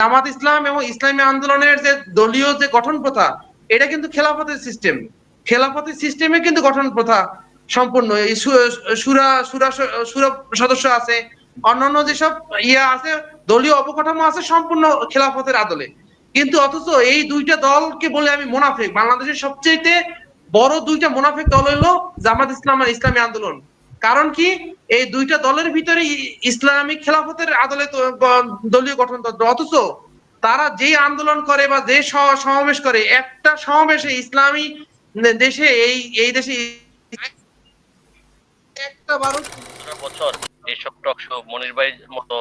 জামাত ইসলাম এবং ইসলামী আন্দোলনের যে দলীয় যে গঠন প্রথা, এটা কিন্তু খেলাফতের সিস্টেম খেলাফতের সিস্টেমে কিন্তু গঠন প্রথা সম্পূর্ণ। এই সুরা সুরা সুরা সদস্য আছে, অন্যান্য যেসব ইয়ে আছে, দলীয় অবকাঠামো আছে, সম্পূর্ণ খেলাফতের আদলে। কিন্তু অথচ এই দুইটা দলকে বলে আমি মোনাফেক। বাংলাদেশের সবচেয়ে বড় দুইটা মোনাফেক দল হলো জামাত ইসলাম আর ইসলামী আন্দোলন। কারণ কি? এই দুইটা দলের ভিতরে ইসলামিক খেলাফতের আদলে দলীয় গঠনতন্ত্র। অথচ তারা যে আন্দোলন করে বা যে সমাবেশ করে, একটা সমাবেশে ইসলামী দেশে এই এই দেশে এইসব টক শো, মনির ভাই মতো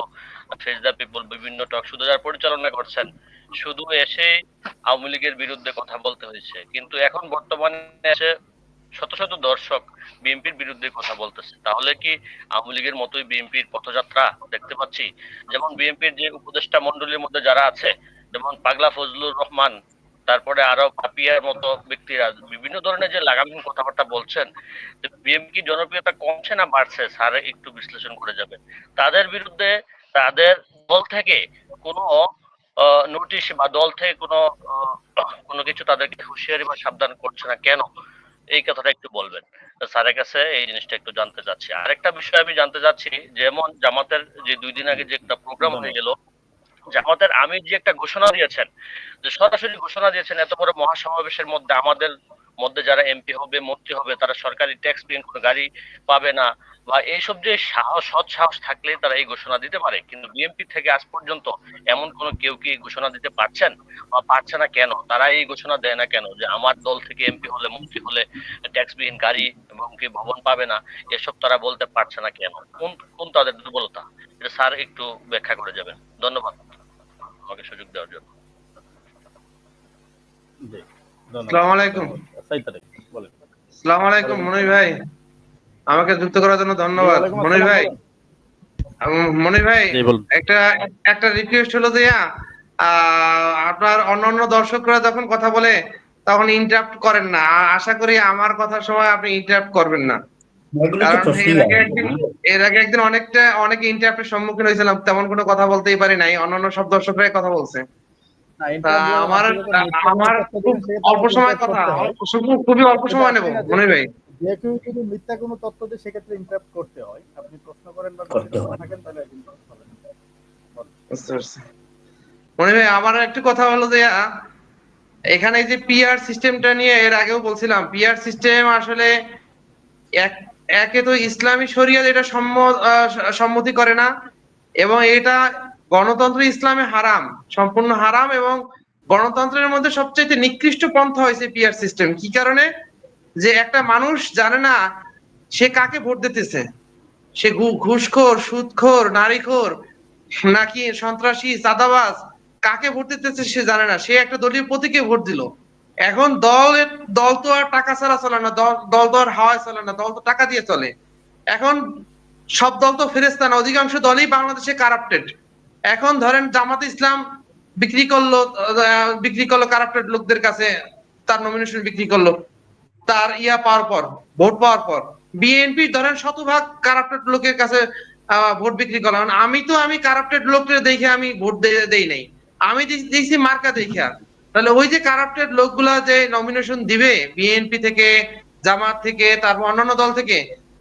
পিপল বিভিন্ন টক শো যারা পরিচালনা করছেন, শুধু এসে আওয়ামী লীগের বিরুদ্ধে কথা বলতে হয়েছে। কিন্তু এখন বর্তমানে এসে শত শত দর্শক বিএনপির বিরুদ্ধে কথা বলতেছে। তাহলে কি আওয়ামী লীগের মতোই বিএনপির পথযাত্রা দেখতে পাচ্ছি? যেমন বিএনপির যে উপদেষ্টা মন্ডলীর মধ্যে যারা আছে, যেমন পাগলা ফজলুর রহমান, তারপরে আরও পাপিয়ার মতো ব্যক্তিরা, বিভিন্ন ধরনের যে লাগামহীন কথাবার্তা বলছেন বিএনপি জনপ্রিয়তা কমছে না বাড়ছে? স্যার, একটু বিশ্লেষণ করে যাবেন। তাদের বিরুদ্ধে তাদের দল থেকে কোনো নোটিশ বা দল থেকে কোনো কোনো কিছু তাদেরকে হুঁশিয়ারি বা সাবধান করছে না। কেন? এই কথাটা একটু বলবেন। স্যারের কাছে এই জিনিসটা একটু জানতে চাচ্ছি। আরেকটা বিষয় আমি জানতে চাচ্ছি যেমন জামাতের যে দুই দিন আগে যে একটা প্রোগ্রাম হয়ে গেল জামাতের আমির যে একটা ঘোষণা দিয়েছেন যে সরাসরি ঘোষণা দিয়েছেন এত বড় মহাসমাবেশের মধ্যে আমাদের মধ্যে যারা এমপি হবে, মন্ত্রী হবে, তারা সরকারি ট্যাক্স পেইন কোনো গাড়ি পাবে না বা এইসব যে সাহস, সৎ সাহস থাকলে তারা এই ঘোষণা দিতে পারে। কিন্তু বিএনপি থেকে আজ পর্যন্ত এমন কোনো কেউ কি ঘোষণা দিতে পারছেন বা পারছে না কেন? তারা এই ঘোষণা দেয় না কেন যে আমার দল থেকে এমপি হলে, মন্ত্রী হলে ট্যাক্স বিহীন গাড়ি এবং কি ভবন পাবে না? এসব তারা বলতে পারছে না কেন? কোন কোন তাদের দুর্বলতা? এটা স্যার একটু ব্যাখ্যা করে যাবেন। ধন্যবাদ। আমাকে সুযোগ দেওয়ার জন্য। আসসালামু আলাইকুম। আসসালামু আলাইকুম মনির ভাই। আমাকে যুক্ত করার জন্য ধন্যবাদ। মনির ভাই মনির ভাই একটা একটা রিকোয়েস্ট হলো যে আপনার অন্যান্য দর্শকরা যখন কথা বলে তখন ইন্টারাপ্ট করেন না। আশা করি আমার কথার সময় আপনি ইন্টারাপ্ট করবেন না। এর আগে একদিন অনেকটা অনেক ইন্টারাপ্টের সম্মুখীন হয়েছিলাম। তেমন কোনো কথা বলতেই পারি নাই। অন্যান্য সব দর্শকরাই কথা বলছে। আমার আসলে তো মিথ্যা আমার খুব অল্প সময় কথা করতে। অল্প- খুব- খুবই অল্প সময় নেব মনির ভাই যে কেউ যদি মিথ্যা কোনো তথ্য দিয়ে সেক্ষেত্রে ইন্টারাপ্ট করতে হয় আপনি প্রশ্ন করেন বা করতে যদি। থাকেন তাহলে interrupt হবে না। বুঝতে পারছি মনির ভাই আমার একটু কথা হলো যে এখানে যে পিআর সিস্টেমটা নিয়ে এর আগেও বলছিলাম পিআর সিস্টেম আসলে এক একে তো ইসলামী শরিয়ত এটা সম্মতি করে না এবং এটা গণতন্ত্র ইসলামে হারাম, সম্পূর্ণ হারাম এবং গণতন্ত্রের মধ্যে সবচেয়ে নিকৃষ্ট পন্থা হয়েছে পিআর সিস্টেম কি কারণে? যে একটা মানুষ জানে না সে কাকে ভোট দিতেছে। সে ঘুষখোর, সুদখোর, নারীখোর, নাকি সন্ত্রাসী, চাঁদাবাজ, কাকে ভোট দিতেছে সে জানে না। সে একটা দলীয় প্রতীকে ভোট দিল। এখন দল দল তো আর টাকা ছাড়া চলে না, দল দল তো আর হাওয়ায় চলে না, দল তো টাকা দিয়ে চলে। এখন সব দল তো ফেরেস্তা না, অধিকাংশ দলই বাংলাদেশে কারাপ্টেড এখন ধরেন জামাত ইসলাম বিক্রি করল বিক্রি করল কারাপ্টেড লোকদের কাছে, তার নমিনেশন বিক্রি করল, তার ইয়া পাওয়ার পর, ভোট পাওয়ার পর বিএনপি ধরেন শতভাগ কারাপ্টেড লোকের কাছে ভোট বিক্রি করলাম আমি তো, আমি কারাপ্টেড লোকদের দেখে আমি ভোট দেই নাই। আমি দেখছি মার্কা দেখে তাহলে ওই যে কারাপ্টেড লোকগুলা যে নমিনেশন দিবে বিএনপি থেকে, জামাত থেকে, তারপর অন্যান্য দল থেকে,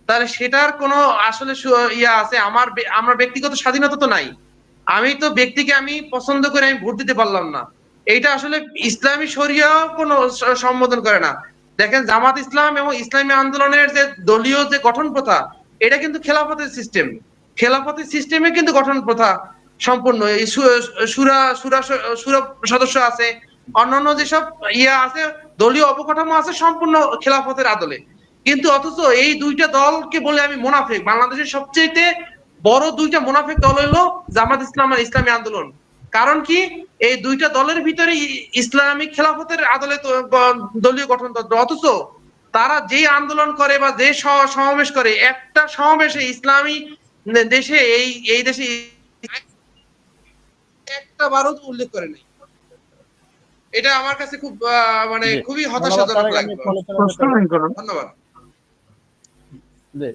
তাহলে সেটার কোনো আসলে ইয়া আছে? আমার আমার ব্যক্তিগত স্বাধীনতা তো নাই। আমি তো ব্যক্তিকে আমি পছন্দ করে আমি ভোট দিতে পারলাম না। এইটা আসলে ইসলামী শরিয়া কোনো সম্বোধন করে না। দেখেন জামাত ইসলাম এবং ইসলামী আন্দোলনের যে দলীয় যে গঠন প্রথা এটা কিন্তু খেলাফতের সিস্টেম খেলাফতের সিস্টেমে কিন্তু গঠন প্রথা সম্পূর্ণ সুরা সুরা সুরা সদস্য আছে, অন্যান্য যেসব ইয়া আছে, দলীয় অবকাঠামো আছে, সম্পূর্ণ খেলাফতের আদলে। কিন্তু অথচ এই দুইটা দলকে বলে আমি মোনাফেক। বাংলাদেশের সবচেয়ে বড় দুইটা মুনাফিক দল হলো জামাত ইসলাম আর ইসলামী আন্দোলন। কারণ কি? এই দুইটা দলের ভিতরে ইসলামিক খেলাফতের আদলে দলীয় গঠনতন্ত্র। অথচ তারা যে আন্দোলন করে বা যে সমাবেশ করে একটা সমাবেশে ইসলামী দেশে এই এই দেশে একটা বারও তো উল্লেখ করে নাই। এটা আমার কাছে খুব আহ, মানে খুবই হতাশাজনক লাগবে ধন্যবাদ।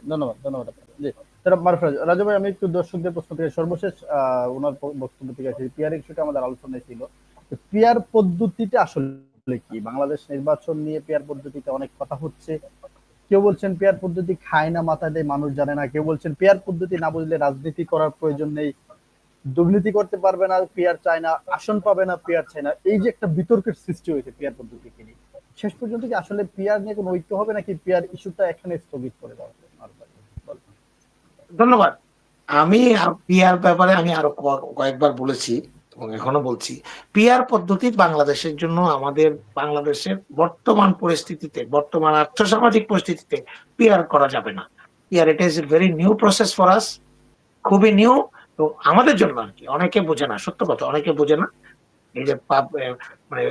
ধন্যবাদ ধন্যবাদ রাজু ভাই আমি একটু দর্শকদের প্রশ্ন থেকে সর্বশেষ ওনার বক্তব্য থেকে পিয়ার ইস্যুটা আমাদের আলোচনায় ছিল পিয়ার পদ্ধতিটা আসলে কি বাংলাদেশ নির্বাচন নিয়ে পিয়ার পদ্ধতিতে অনেক কথা হচ্ছে কেউ বলছেন পেয়ার পদ্ধতি খায় না দেয় মানুষ জানে না কেউ বলছেন পেয়ার পদ্ধতি না বুঝলে রাজনীতি করার প্রয়োজন নেই দুর্নীতি করতে পারবে না পেয়ার চায় না আসন পাবে না পেয়ার চায় না এই যে একটা বিতর্কের সৃষ্টি হয়েছে পেয়ার পদ্ধতিকে নিয়ে শেষ পর্যন্ত কি আসলে পেয়ার নিয়ে কোনো ঐক্য হবে নাকি পেয়ার ইস্যুটা এখানে স্থগিত করে দেওয়া? ধন্যবাদ। আমি পিআর ব্যাপারে আমি আরও কয়েকবার বলেছি এবং এখনও বলছি। পিআর পদ্ধতি বাংলাদেশের জন্য আমাদের বাংলাদেশের বর্তমান পরিস্থিতিতে, বর্তমান আর্থসামাজিক পরিস্থিতিতে পিআর করা যাবে না। PR it is very new process for us খুবই নিউ তো আমাদের জন্য আর কি। অনেকে বোঝে না, সত্য কথা, অনেকে বোঝে না। এই যে মানে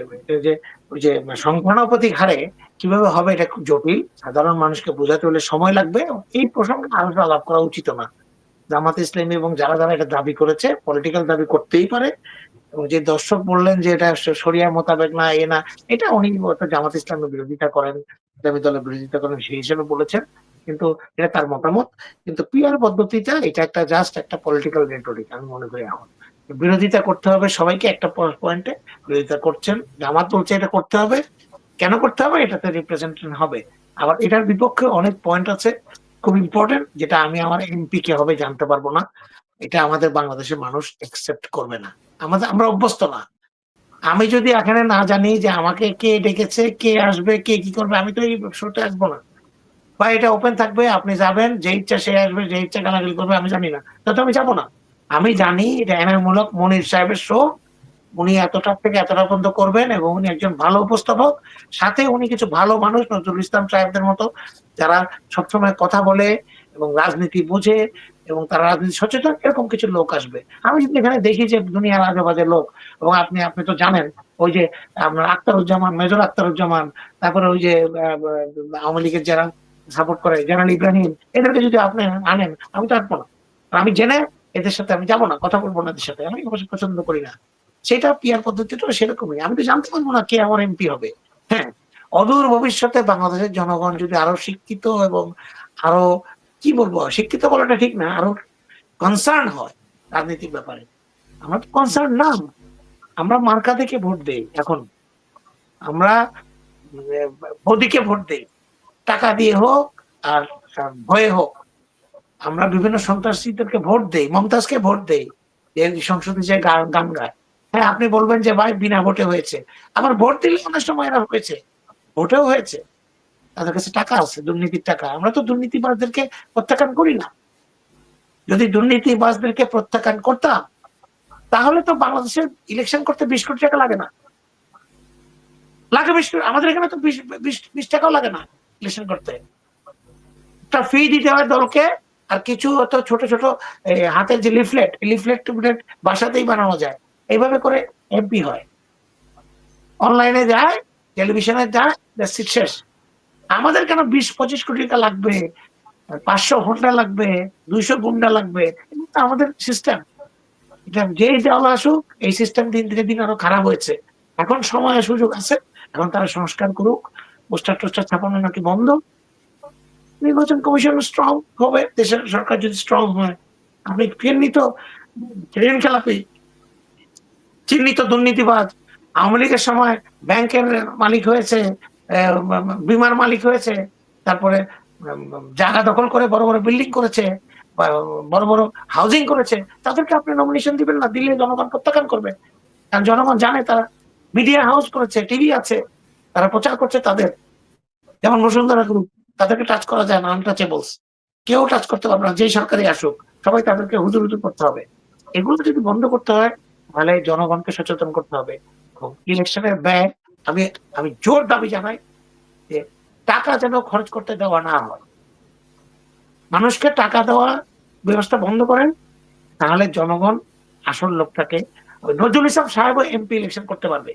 যে ওই যে সংখ্যানুপাতিক হারে কীভাবে হবে এটা খুব জটিল। সাধারণ মানুষকে বোঝাতে হলে সময় লাগবে। এই প্রসঙ্গে আলোচনা লাভ করা উচিত না। জামাত ইসলামী এবং যারা যারা এটা দাবি করেছে পলিটিক্যাল দাবি করতেই পারে। এবং যে দর্শক বললেন যে এটা সরিয়া মোতাবেক না, এ না, এটা উনি জামাত ইসলামের বিরোধিতা করেন, ইসলামী দলের বিরোধিতা করেন, সেই হিসেবে বলেছেন। কিন্তু এটা তার মতামত। কিন্তু পিআর পদ্ধতিটা এটা একটা জাস্ট একটা পলিটিক্যাল রেটরিক আমি মনে করি এখন। বিরোধিতা করতে হবে সবাইকে একটা পয়েন্টে বিরোধিতা করছেন, জামাত বলছে এটা করতে হবে। কেন করতে হবে? এটাতে রিপ্রেজেন্টেশন হবে। আবার এটার বিপক্ষে অনেক পয়েন্ট আছে, খুব ইম্পর্টেন্ট যেটা আমি আমার এমপি কে হবে জানতে পারব না। এটা আমাদের বাংলাদেশের মানুষ একসেপ্ট করবে না। আমাদের, আমরা অভ্যস্ত না। আমি যদি এখানে না জানি যে আমাকে কে ডেকেছে, কে আসবে, কে কি করবে, আমি তো এই শোতে আসব না। বা এটা ওপেন থাকবে, আপনি যাবেন, যে ইচ্ছা সে আসবে, যে ইচ্ছা গালাগালি করবে, আমি জানি না। তাতে আমি যাব না। আমি জানি এটা এনামূলক মনির সাহেবের শো উনি এতটা থেকে এতটা পর্যন্ত করবেন এবং উনি একজন ভালো উপস্থাপক। সাথে উনি কিছু ভালো মানুষ, নজরুল ইসলাম সাহেবদের মতো, যারা সবসময় কথা বলে এবং রাজনীতি বুঝে এবং তারা রাজনীতি সচেতন, এরকম কিছু লোক আসবে। আমি যদি এখানে দেখি যে দুনিয়ার আজেবাজে লোক, এবং আপনি আপনি তো জানেন, ওই যে আপনার আক্তারুজ্জামান, মেজর আক্তারুজ্জামান, তারপরে ওই যে আওয়ামী লীগের যারা সাপোর্ট করে, জেনারেল ইব্রাহিম, এদেরকে যদি আপনি আনেন, আমি তো আসব না। আমি জেনে এদের সাথে আমি যাব না, কথা বলব না এদের সাথে, আমি অবশ্য পছন্দ করি না। সেটা পিয়ার পদ্ধতিটা সেরকমই, আমি তো জানতে পারব না কে আমার এমপি হবে। হ্যাঁ অদূর ভবিষ্যতে বাংলাদেশের জনগণ যদি আরও শিক্ষিত এবং আরও, কি বলব, শিক্ষিত বলাটা ঠিক না, আরও কনসার্ন হয় রাজনীতির ব্যাপারে। আমরা তো কনসার্ন না, আমরা মার্কা দেখে ভোট দেই এখন। আমরা মোদিকে ভোট দেই। টাকা দিয়ে হোক আর ভয়ে হোক। আমরা বিভিন্ন সন্ত্রাসীদেরকে ভোট দেই, মমতাজকে ভোট দেই সংসদে যে গান গায়। হ্যাঁ আপনি বলবেন যে ভাই বিনা ভোটে হয়েছে। আবার ভোট দিলে অনেক সময় এরা হয়েছে, ভোটেও হয়েছে। তাদের কাছে টাকা আছে, দুর্নীতির টাকা। আমরা তো দুর্নীতিবাজদেরকে প্রত্যাখ্যান করি না। যদি দুর্নীতিবাজদেরকে প্রত্যাখ্যান করতাম, তাহলে তো বাংলাদেশের ইলেকশন করতে বিশ কোটি টাকা লাগে না। লাগে বিশ কোটি, আমাদের এখানে তো বিশ- বিশ টাকাও লাগে না ইলেকশন করতে। একটা ফি দিতে হয় দলকে আর কিছু হয়তো ছোট ছোট হাতের যে লিফলেট লিফলেট টুফলেট বাসাতেই বানানো যায়। এইভাবে করে এমপি হয়। অনলাইনে যায় টেলিভিশনে যায় শেষ। আমাদের কেন বিশ, পঁচিশ কোটি টাকা লাগবে? পাঁচশো ঘণ্টা লাগবে? দুইশো গুন্ডা লাগবে? আমাদের সিস্টেম যেই দল আসুক, এই সিস্টেম দিন, দিনে, দিন আরও খারাপ হয়েছে। এখন সময় সুযোগ আছে, এখন তারা সংস্কার করুক। পোস্টার টোস্টার ছাপানো নাকি বন্ধ। নির্বাচন কমিশন স্ট্রং হবে, দেশের সরকার যদি স্ট্রং হয়। আপনি চিহ্নিত ঋণ খেলাপি, চিহ্নিত দুর্নীতিবাজ, আওয়ামী লীগের সময় ব্যাংকের মালিক হয়েছে বিমার মালিক হয়েছে, তারপরে জায়গা দখল করে বড় বড় বিল্ডিং করেছে বড় বড় হাউজিং করেছে, তাদেরকে আপনি নমিনেশন দিবেন না, দিলে জনগণ প্রত্যাখ্যান করবে। কারণ জনগণ জানে তারা মিডিয়া হাউস করেছে টিভি আছে, তারা প্রচার করছে তাদের। যেমন বসুন্ধরা গ্রুপ তাদেরকে টাচ করা যায় না আনটাচেবলস কেউ টাচ করতে পারবে না, যেই সরকারি আসুক, সবাই তাদেরকে হুজুর হুজুর করতে হবে। এগুলো যদি বন্ধ করতে হয়, তাহলে জনগণকে সচেতন করতে হবে। ইলেকশনের ব্যয় আমি আমি জোর দাবি জানাই যে টাকা যেন খরচ করতে দেওয়া না হয়। মানুষকে টাকা দেওয়া ব্যবস্থা বন্ধ করেন, তাহলে জনগণ, আসল লোকটাকে, নজরুল ইসলাম সাহেব এমপি ইলেকশন করতে পারবে।